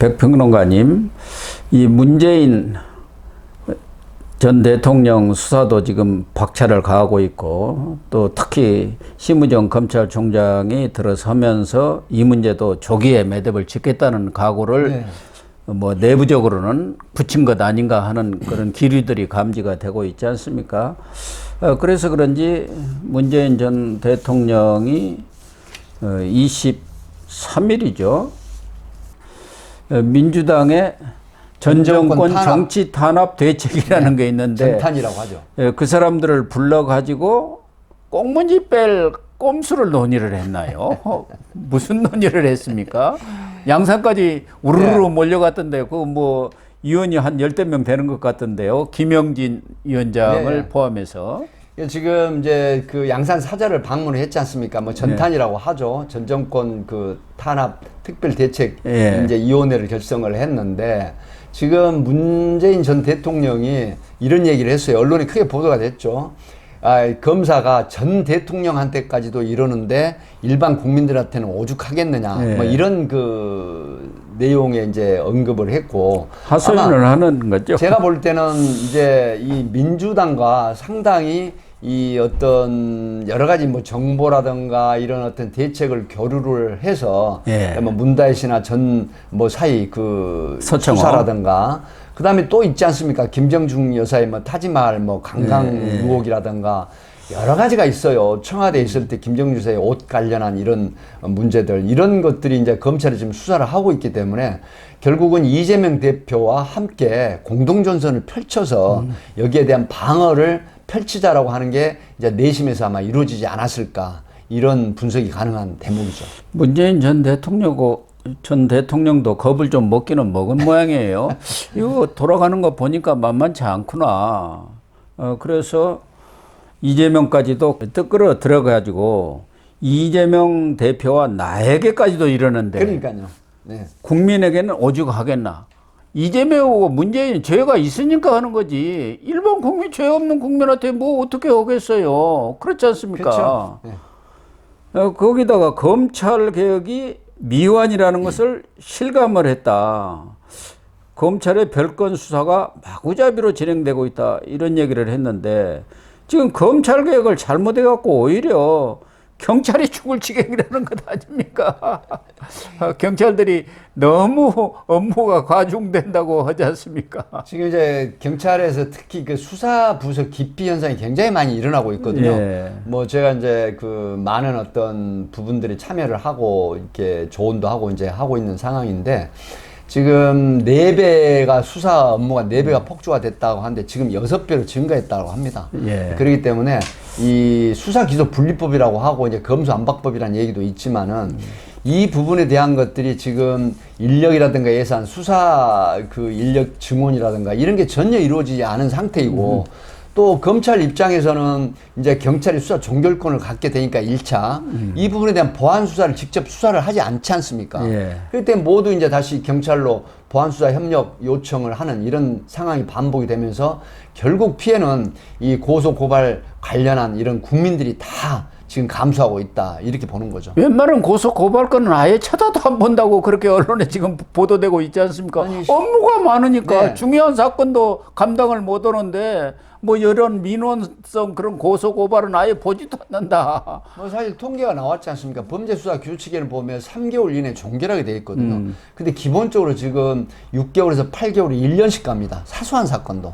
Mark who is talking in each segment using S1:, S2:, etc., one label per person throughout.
S1: 백평론가님, 이 문재인 전 대통령 수사도 지금 박차를 가하고 있고 또 특히 심우정 검찰총장이 들어서면서 이 문제도 조기에 매듭을 짓겠다는 각오를
S2: 네.
S1: 뭐 내부적으로는 붙인 것 아닌가 하는 그런 기류들이 감지가 되고 있지 않습니까? 어, 그래서 그런지 문재인 전 대통령이 어, 23일이죠. 어, 민주당의 전
S2: 전정권.
S1: 정치 탄압 대책이라는 게 있는데
S2: 전탄이라고 하죠.
S1: 예, 그 사람들을 불러 가지고 꽁무니 뺄 꼼수를 논의를 했나요? 어, 무슨 논의를 했습니까? 양산까지 우르르
S2: 네.
S1: 몰려갔던데 그뭐 위원이 한 열댓 명 되는 것 같던데요. 김영진 위원장을
S2: 네.
S1: 포함해서
S2: 예, 지금 이제 그 양산 사저를 방문을 했지 않습니까? 뭐 전탄이라고 하죠. 전 정권 그 탄압 특별 대책
S1: 예.
S2: 이제 위원회를 결성을 했는데 지금 문재인 전 대통령이 이런 얘기를 했어요. 언론에 크게 보도가 됐죠. 아, 검사가 전 대통령한테까지도 이러는데 일반 국민들한테는 오죽하겠느냐.
S1: 예.
S2: 뭐 이런 그 내용에 이제 언급을 했고
S1: 하소연을 하는 거죠.
S2: 제가 볼 때는 이제 이 민주당과 상당히 이 어떤 여러 가지 뭐 정보라든가 이런 어떤 대책을 교류를 해서
S1: 예.
S2: 뭐 문다혜 씨나 전 뭐 사이 그
S1: 서청원.
S2: 수사라든가 그다음에 또 있지 않습니까 김정중 여사의 뭐 타지마할 뭐 강강
S1: 예, 예.
S2: 의혹이라든가 여러 가지가 있어요. 청와대에 있을 때 김정주 여사의 옷 관련한 이런 문제들 이런 것들이 이제 검찰이 지금 수사를 하고 있기 때문에 결국은 이재명 대표와 함께 공동 전선을 펼쳐서 여기에 대한 방어를 펼치자라고 하는 게 이제 내심에서 아마 이루어지지 않았을까 이런 분석이 가능한 대목이죠.
S1: 문재인 전 대통령 전 대통령도 겁을 좀 먹기는 먹은 모양이에요. 이거 돌아가는 거 보니까 만만치 않구나. 어, 그래서 이재명까지도 뜨끌어 들어가지고 이재명 대표와 나에게까지도 이러는데
S2: 그러니까요. 네.
S1: 국민에게는 오죽하겠나. 이재명하고 문재인 죄가 있으니까 하는 거지. 일반 국민 죄 없는 국민한테 뭐 어떻게 하겠어요. 그렇지 않습니까?
S2: 그렇죠. 네.
S1: 어, 거기다가 검찰 개혁이 미완이라는 것을 실감을 했다. 검찰의 별건 수사가 마구잡이로 진행되고 있다. 이런 얘기를 했는데 지금 검찰 개혁을 잘못해 갖고 오히려 경찰이 죽을 지경이라는 것 아닙니까? 어, 경찰들이 너무 업무가 과중된다고 하지 않습니까?
S2: 지금 이제 경찰에서 특히 그 수사 부서 기피 현상이 굉장히 많이 일어나고 있거든요.
S1: 예.
S2: 뭐 제가 이제 그 많은 어떤 부분들이 참여를 하고 이렇게 조언도 하고 이제 하고 있는 상황인데 지금 네 배가 수사 업무가 네 배가 폭주가 됐다고 하는데 지금 여섯 배로 증가했다고 합니다.
S1: 예.
S2: 그렇기 때문에 이 수사 기소 분리법이라고 하고 이제 검수 안박법이라는 얘기도 있지만은 이 부분에 대한 것들이 지금 인력이라든가 예산, 수사 그 인력 증원이라든가 이런 게 전혀 이루어지지 않은 상태이고 또 검찰 입장에서는 이제 경찰이 수사 종결권을 갖게 되니까 일차이 부분에 대한 보안 수사를 직접 수사를 하지 않지 않습니까?
S1: 예.
S2: 그럴 때 모두 이제 다시 경찰로 보안 수사 협력 요청을 하는 이런 상황이 반복이 되면서 결국 피해는 이 고소 고발 관련한 이런 국민들이 다 지금 감수하고 있다 이렇게 보는 거죠.
S1: 웬만한 고소 고발 건은 아예 쳐다도 안 본다고 그렇게 언론에 지금 보도되고 있지 않습니까?
S2: 아니,
S1: 업무가 많으니까
S2: 네.
S1: 중요한 사건도 감당을 못 하는데 뭐 이런 민원성 그런 고소 고발은 아예 보지도 않는다.
S2: 뭐 사실 통계가 나왔지 않습니까? 범죄 수사 규칙에는 보면 3개월 이내 종결하게 돼 있거든요.
S1: 음.
S2: 근데 기본적으로 지금 6개월에서 8개월이 1년씩 갑니다. 사소한 사건도.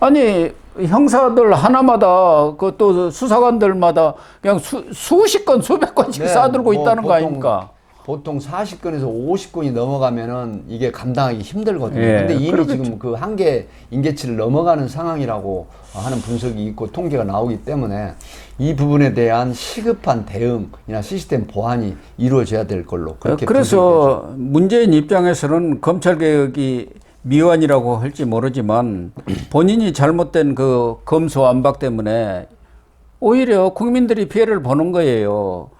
S1: 아니 형사들 하나마다 그또 수사관들마다 그냥 수, 수십 건 수백 건씩
S2: 네,
S1: 쌓아들고
S2: 뭐
S1: 있다는 거
S2: 보통-
S1: 아닙니까?
S2: 보통 40건에서 50건이 넘어가면은 이게 감당하기 힘들거든요.
S1: 예,
S2: 근데 이미
S1: 그렇겠죠.
S2: 지금 그 한계 인계치를 넘어가는 상황이라고 하는 분석이 있고 통계가 나오기 때문에 이 부분에 대한 시급한 대응이나 시스템 보완이 이루어져야 될 걸로 그렇게 분석이 되죠.
S1: 그래서 문재인 입장에서는 검찰 개혁이 미완이라고 할지 모르지만 본인이 잘못된 그 검수 안박 때문에 오히려 국민들이 피해를 보는 거예요.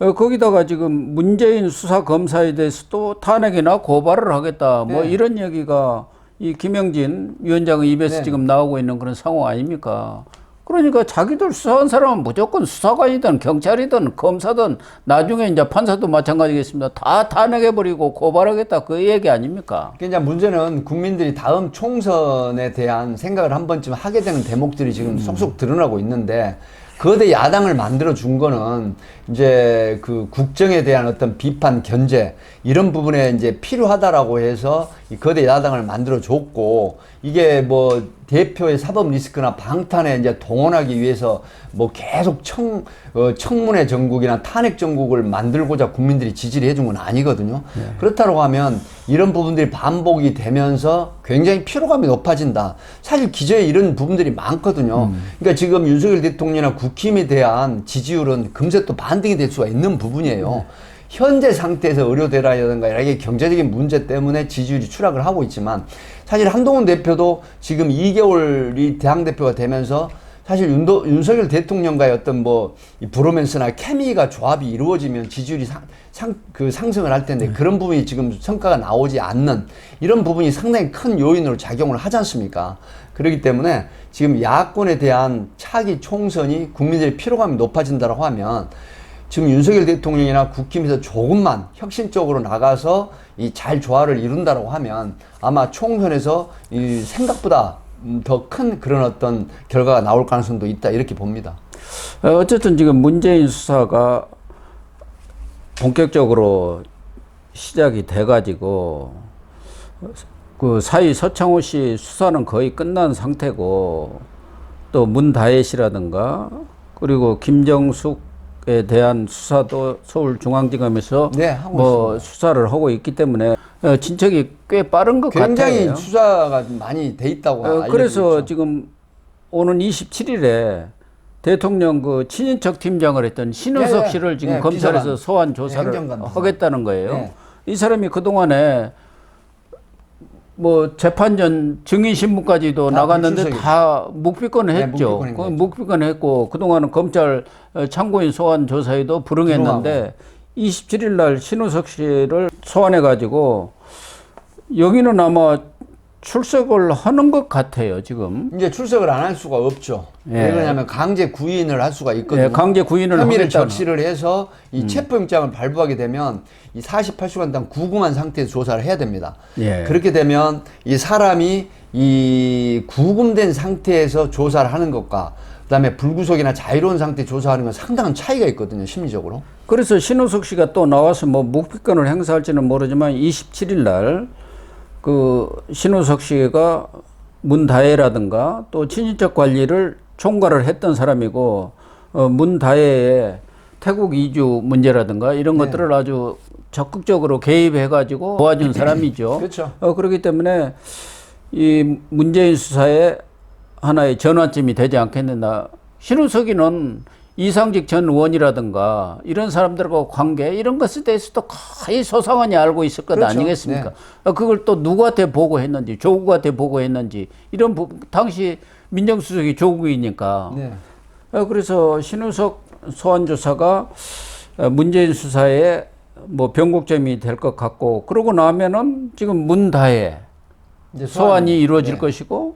S1: 어, 거기다가 지금 문재인 수사 검사에 대해서 또 탄핵이나 고발을 하겠다. 뭐
S2: 네.
S1: 이런 얘기가 이 김영진 위원장의 입에서
S2: 네.
S1: 지금 나오고 있는 그런 상황 아닙니까? 그러니까 자기들 수사한 사람은 무조건 수사관이든 경찰이든 검사든 나중에 이제 판사도 마찬가지겠습니다. 다 탄핵해버리고 고발하겠다 그 얘기 아닙니까?
S2: 그러니까 이제 문제는 국민들이 다음 총선에 대한 생각을 한 번쯤 하게 되는 대목들이
S1: 음.
S2: 지금 속속 드러나고 있는데 거대 야당을 만들어 준 거는 이제 그 국정에 대한 어떤 비판 견제 이런 부분에 이제 필요하다라고 해서 이 거대 야당을 만들어 줬고 이게 뭐 대표의 사법 리스크나 방탄에 이제 동원하기 위해서 뭐 계속 청, 어, 청문회 전국이나 탄핵 전국을 만들고자 국민들이 지지를 해준 건 아니거든요. 그렇다고 하면 이런 부분들이 반복이 되면서 굉장히 피로감이 높아진다. 사실 기저에 이런 부분들이 많거든요. 그러니까 지금 윤석열 대통령이나 국힘에 대한 지지율은 금세 또 반등이 될 수가 있는 부분이에요. 현재 상태에서 의료대라든가 여러 개 경제적인 문제 때문에 지지율이 추락을 하고 있지만 사실 한동훈 대표도 지금 2개월이 당대표가 되면서 사실 윤도, 윤석열 대통령과의 어떤 뭐, 이 브로맨스나 케미가 조합이 이루어지면 지지율이 상, 상, 그 상승을 할 텐데 그런 부분이 지금 성과가 나오지 않는 이런 부분이 상당히 큰 요인으로 작용을 하지 않습니까? 그렇기 때문에 지금 야권에 대한 차기 총선이 국민들의 피로감이 높아진다고 하면 지금 윤석열 대통령이나 국힘에서 조금만 혁신적으로 나가서 이 잘 조화를 이룬다고 하면 아마 총선에서 이 생각보다 더 큰 그런 어떤 결과가 나올 가능성도 있다 이렇게 봅니다.
S1: 어, 어쨌든 지금 문재인 수사가 본격적으로 시작이 돼가지고 그 사이 서창호 씨 수사는 거의 끝난 상태고 또 문다혜 씨라든가 그리고 김정숙 에 대한 수사도 서울중앙지검에서
S2: 네, 하고
S1: 뭐 수사를 하고 있기 때문에 어, 진척이 꽤 빠른 것
S2: 굉장히
S1: 같아요.
S2: 수사가 많이 돼 있다고
S1: 어, 그래서
S2: 있죠.
S1: 지금 오는 27일에 대통령 그 친인척 팀장을 했던 신우석
S2: 예, 예.
S1: 씨를 지금
S2: 예,
S1: 검찰에서
S2: 비서관.
S1: 소환 조사를. 하겠다는 거예요.
S2: 예.
S1: 이 사람이 그 동안에 뭐 재판전 증인 신문까지도
S2: 다
S1: 나갔는데
S2: 불출석이죠.
S1: 다 묵비권
S2: 네,
S1: 했죠.
S2: 묵비권
S1: 그
S2: 했죠.
S1: 묵비권 했고 그 동안은 검찰 어, 참고인 소환 조사에도 불응했는데 27일 날 신우석 씨를 소환해 가지고 여기는 아마 출석을 하는 것 같아요 지금.
S2: 이제 출석을 안 할 수가 없죠.
S1: 예.
S2: 왜 그러냐면 강제 구인을 할 수가 있거든요.
S1: 예, 강제 구인을
S2: 혐의를
S1: 하겠다는. 음.
S2: 적시를 해서 이 체포영장을 발부하게 되면 이 48시간 동안 구금한 상태에서 조사를 해야 됩니다.
S1: 예.
S2: 그렇게 되면 이 사람이 이 구금된 상태에서 조사를 하는 것과 그다음에 불구속이나 자유로운 상태 조사하는 건 상당한 차이가 있거든요, 심리적으로.
S1: 그래서 신우석 씨가 또 나와서 뭐 묵비권을 행사할지는 모르지만 27일 날 그 신우석 씨가 문다혜라든가 또 친인척 관리를 총괄을 했던 사람이고 어 문다혜의 태국 이주 문제라든가 이런
S2: 네.
S1: 것들을 아주 적극적으로 개입해 가지고 도와준 사람이죠.
S2: 그렇죠.
S1: 어 그렇기 때문에 이 문재인 수사에 하나의 전환점이 되지 않겠느냐. 신우석이는 이상직 전 의원이라든가 이런 사람들과 관계 이런 것에 대해서도 거의 소상하니 알고 있을 것
S2: 그렇죠.
S1: 아니겠습니까?
S2: 네.
S1: 어, 그걸 또 누구한테 보고했는지 조국한테 보고했는지 이런 부 당시 민정수석이 조국이니까
S2: 네.
S1: 어, 그래서 신우석 소환조사가 어, 문재인 수사에 뭐 변곡점이 될 것 같고 그러고 나면은 지금 문다혜
S2: 이제
S1: 소환이 이루어질
S2: 네.
S1: 것이고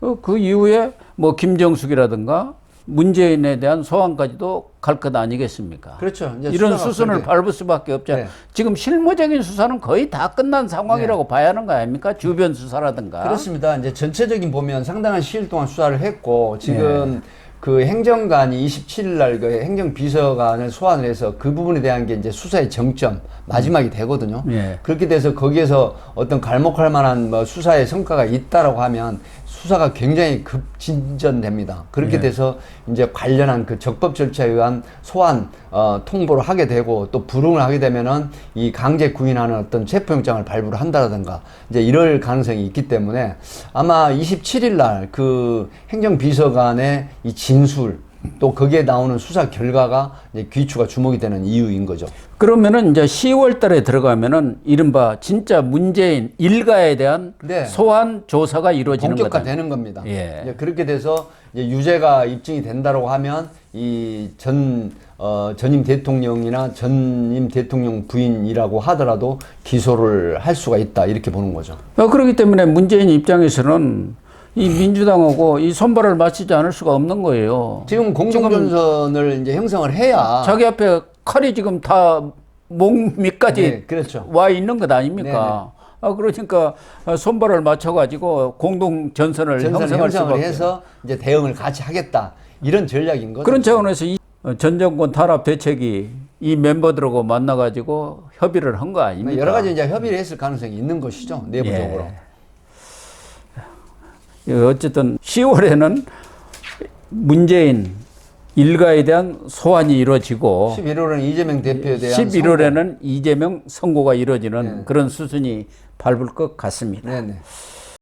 S1: 어, 그 이후에 뭐 김정숙이라든가 문재인에 대한 소환까지도 갈 것 아니겠습니까?
S2: 그렇죠.
S1: 이런 수순을 밟을 수밖에 없잖아요.
S2: 네.
S1: 지금 실무적인 수사는 거의 다 끝난 상황이라고 봐야 하는 거 아닙니까? 주변 수사라든가.
S2: 그렇습니다. 이제 전체적인 보면 상당한 시일 동안 수사를 했고 지금
S1: 네.
S2: 그 행정관이 27일 날 그 행정 비서관을 소환을 해서 그 부분에 대한 게 이제 수사의 정점 마지막이 되거든요.
S1: 예.
S2: 그렇게 돼서 거기에서 어떤 갈목할 만한 뭐 수사의 성과가 있다라고 하면 수사가 굉장히 급진전됩니다. 그렇게
S1: 예.
S2: 돼서 이제 관련한 그 적법 절차에 의한 소환 어, 통보를 하게 되고 또 불응을 하게 되면은 이 강제 구인하는 어떤 체포영장을 발부를 한다라든가 이제 이럴 가능성이 있기 때문에 아마 27일 날 그 행정비서관의 이 진술 또 거기에 나오는 수사 결과가 귀추가 주목이 되는 이유인 거죠.
S1: 그러면은 이제 10월 달에 들어가면은 이른바 진짜 문재인 일가에 대한
S2: 네.
S1: 소환 조사가 이루어지는 거다.
S2: 본격화되는 겁니다.
S1: 예.
S2: 그렇게 돼서 이제 유죄가 입증이 된다고 하면 이전 어, 전임 대통령이나 전임 대통령 부인이라고 하더라도 기소를 할 수가 있다 이렇게 보는 거죠.
S1: 어, 그렇기 때문에 문재인 입장에서는 이 민주당하고 이 손발을 맞추지 않을 수가 없는 거예요.
S2: 지금 공동전선을 이제 형성을 해야
S1: 자기 앞에 칼이 지금 다목 밑까지
S2: 네, 그렇죠.
S1: 와 있는 것 아닙니까? 아 그러니까 손발을 맞춰가지고 공동 전선을 형성할 수밖에.
S2: 해서 이제 대응을 같이 하겠다 이런 전략인 거죠.
S1: 그런 차원에서 이 어, 전 정권 탄압 대책이 이 멤버들하고 만나가지고 협의를 한 거 아닙니까?
S2: 여러 가지 이제 협의를 했을 가능성이 있는 것이죠 내부적으로.
S1: 예, 어쨌든 10월에는 문재인 일가에 대한 소환이 이루어지고
S2: 11월에는 이재명 대표에 대한
S1: 11월에는 이재명 선고가 이루어지는
S2: 네.
S1: 그런 수순이 밟을 것 같습니다.
S2: 네네.